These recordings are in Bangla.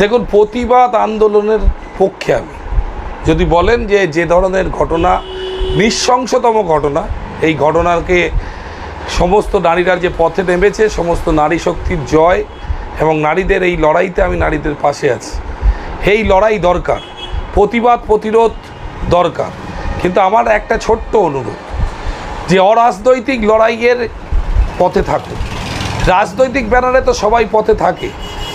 দেখুন, প্রতিবাদ আন্দোলনের পক্ষে আমি। যদি বলেন যে যে ধরনের ঘটনা, নৃশংসতম ঘটনা, এই ঘটনাকে সমস্ত নারীরা যে পথে নেমেছে, সমস্ত নারী শক্তির জয় এবং নারীদের এই লড়াইতে আমি নারীদের পাশে আছি। এই লড়াই দরকার, প্রতিবাদ প্রতিরোধ দরকার। কিন্তু আমার একটা ছোট্ট অনুরোধ, যে অরাজনৈতিক লড়াইয়ের পথে থাকুন। রাজনৈতিক ব্যানারে তো সবাই পথে থাকে।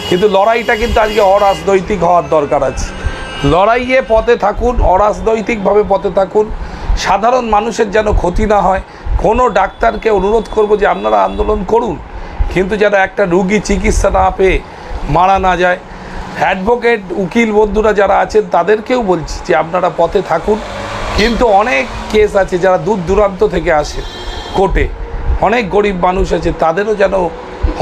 কিন্তু লড়াইটা কিন্তু আজকে অরাজনৈতিক হওয়ার দরকার আছে। লড়াইয়ে পথে থাকুন, অরাজনৈতিকভাবে পথে থাকুন। সাধারণ মানুষের যেন ক্ষতি না হয়, কোনো ডাক্তারকে অনুরোধ করব যে আপনারা আন্দোলন করুন। কিন্তু যারা একটা রুগী চিকিৎসা না পেয়ে মারা না যায়, অ্যাডভোকেট, উকিল বন্ধুরা যারা আছেন, তাদেরকেও বলছি যে আপনারা পথে থাকুন। কিন্তু অনেক কেস আছে যারা দূর দূরান্ত থেকে আসে কোর্টে। অনেক গরিব মানুষ আছে, তাদেরও যেন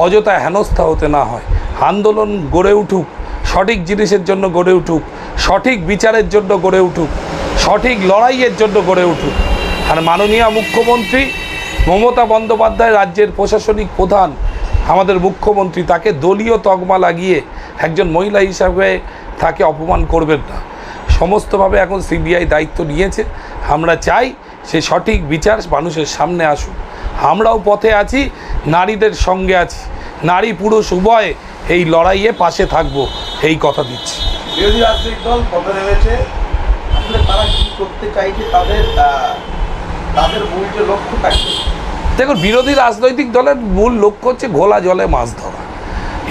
অযথা হেনস্থা হতে না হয়। আন্দোলন গড়ে উঠুক, সঠিক জিনিসের জন্য গড়ে উঠুক, সঠিক বিচারের জন্য গড়ে উঠুক, সঠিক লড়াইয়ের জন্য গড়ে উঠুক। আর মাননীয় মুখ্যমন্ত্রী মমতা বন্দ্যোপাধ্যায় রাজ্যের প্রশাসনিক প্রধান, আমাদের মুখ্যমন্ত্রী তাকে দলীয় তকমা লাগিয়ে একজন মহিলা হিসাবে তাকে অপমান করবেন না। সমস্তভাবে এখন সিবিআই দায়িত্ব নিয়েছে। আমরা চাই সে সঠিক বিচার মানুষের সামনে আসুক। আমরাও পথে আছি, নারীদের সঙ্গে আছি। নারী পুরুষ উভয়ে এই লড়াইয়ে পাশে থাকব এই কথা দিচ্ছি। বিরোধী রাজনৈতিক দল পথে নেমেছে। আসলে তারা কি করতে চাইছে তাদের তাদের মূল যে লক্ষ্যটা দেখুন বিরোধী রাজনৈতিক দলের মূল লক্ষ্য হচ্ছে ঘোলা জলে মাছ ধরা।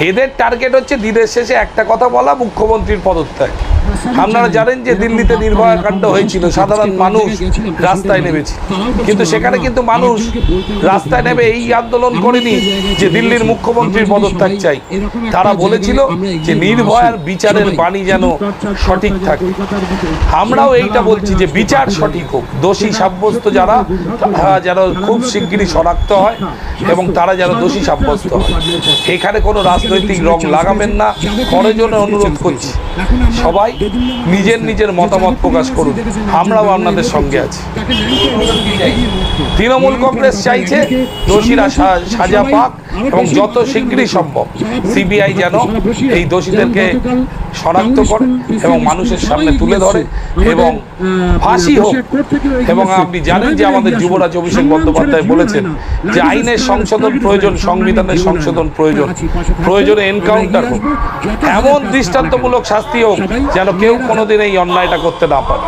এদের টার্গেট হচ্ছে দিনের শেষে একটা কথা বলা মুখ্যমন্ত্রীর পদত্যাগ। আপনারা জানেন যে দিল্লিতে নির্ভয়া কাণ্ড হয়েছিল সাধারণ মানুষ রাস্তায় নেমেছে। কিন্তু সেখানে কিন্তু মানুষ রাস্তায় নেমে এই আন্দোলন করেনি যে দিল্লির মুখ্যমন্ত্রীর পদত্যাগ চাই। তারা বলেছিল যে নির্ভয়ার বিচারের বাণী যেন সঠিক থাকে। আমরাও এইটা বলছি যে বিচার সঠিক হোক। দোষী সাব্যস্ত যারা তারা যেন খুব শিগগিরই শনাক্ত হয় এবং তারা যেন দোষী সাব্যস্ত হয়। এখানে কোনো রাজনৈতিক রং লাগাবেন না। পরের জন্য অনুরোধ করছি সবাই নিজের নিজের মতামত প্রকাশ করুন। আমরাও আপনাদের সঙ্গে আছি। তৃণমূল কংগ্রেস চাইছে দোষীরা সাজা পাক এবং যত শীঘ্রই সম্ভব সিবিআই যেন এই দোষীদেরকে শনাক্ত করে এবং মানুষের সামনে তুলে ধরে এবং ফাঁসি হোক। এবং আপনি জানেন যে আমাদের যুবরাজ অভিষেক বন্দ্যোপাধ্যায় বলেছেন যে আইনের সংশোধন প্রয়োজন সংবিধানের সংশোধন প্রয়োজন। প্রয়োজনে এনকাউন্টার হোক। এমন দৃষ্টান্তমূলক শাস্তি হোক যেন কেউ কোনোদিন এই অন্যায়টা করতে না পারে।